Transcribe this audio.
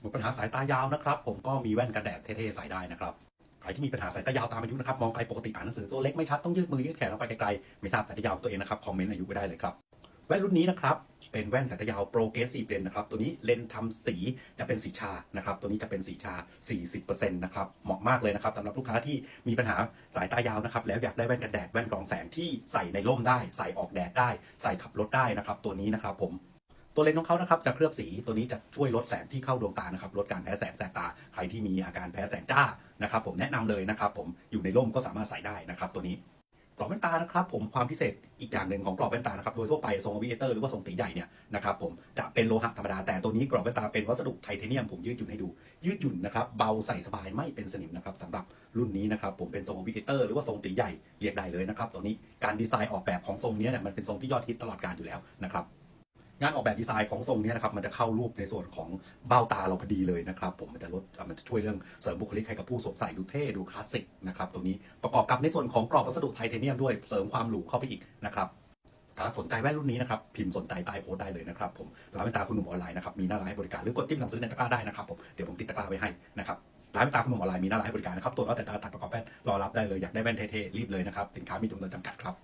หมดปัญหาสายตายาวนะครับ ผมก็มีแว่นกันแดดเท่ๆใส่ได้นะครับใครที่มีปัญหาสายตายาวตามอายุนะครับมองไกลปกติอ่านหนังสือตัวเล็กไม่ชัดต้องยืดมือยืดแขนออกไปไกลๆไม่ทราบสายตายาวตัวเองนะครับคอมเมนต์อายุไว้ได้เลยครับแว่นรุ่นนี้นะครับเป็นแว่นสายตายาวโปรเกรสซีฟเลนนะครับตัวนี้เลนส์ทำสีจะเป็นสีชานะครับตัวนี้จะเป็นสีชา 40%นะครับเหมาะมากเลยนะครับสำหรับลูกค้าที่มีปัญหาสายตายาวนะครับแล้วอยากได้แว่นกันแดดแว่นกรองแสงที่ใส่ในร่มได้ ใส่ออกแดดได้ ใส่ขับรถได้นะครับตัวนี้นะครับผม ตัวเลนส์ของเขานะครับจะเคลือบสีตัวนี้จะช่วยลดแสงที่เข้าดวงตานะครับลดการแพ้แสงแสบตาใครที่มีอาการแพ้แสงจ้านะครับผมแนะนำเลยนะครับผมอยู่ในร่มก็สามารถใส่ได้นะครับตัวนี้กรอบแว่นตานะครับผมความพิเศษอีกอย่างหนึ่งของกรอบแว่นตานะครับโดยทั่วไปทรงอวิเอเตอร์หรือว่าทรงตีใหญ่เนี่ยนะครับผมจะเป็นโลหะธรรมดาแต่ตัวนี้กรอบแว่นตาเป็นวัสดุไทเทเนียมผมยืดหยุ่นให้ดู ยืดหยุ่นนะครับเบาใส่สบายไม่เป็นสนิมนะครับสำหรับรุ่นนี้นะครับผมเป็นทรงอวิเอเตอร์หรือว่าทรงตีใหญ่เรียกได้เลยนะครับตัวนี้การดีไซน์ออกแบบของทรงนี้เนี่ยมันเป็นทรงที่ยอดฮิตตลอดการอยู่แล้วนะครับ งานออกแบบดีไซน์ของทรงเนี้นะครับมันจะเข้ารูปในส่วนของเบ้าตาเราพอดีเลยนะครับผมมันจะลดมันจะช่วยเรื่องเสริมบุคลิกให้กับผู้สวมใส่ดูเท่ดูคลาสสิกนะครับตรงนี้ประกอบกับในส่วนของกรอบวัสดุไทเทเนียมด้วยเสริมความหรูเข้าไปอีกนะครับถ้าสนใจแว่นรุ่นนี้นะครับพิมพ์สนใจใต้โพสต์ได้เลยนะครับผมร้านแว่นตาคุณหนุ่มออนไลน์นะครับมีหน้าร้านให้บริการหรือกดจิ้มสั่งซื้อในตะกร้าได้นะครับผมเดี๋ยวผมติดตะกร้าไว้ให้นะครับร้านแว่นตาคุณหนุ่มออนไลน์มีหน้าร้านให้บริการนะครับตัวจเอาแต่ตาตัดประกอบแว่นรอรับได้เลยอยากได้แว่นเท่ๆรีบเลยนะครับสินค้ามีจำนวนจำกัดครับ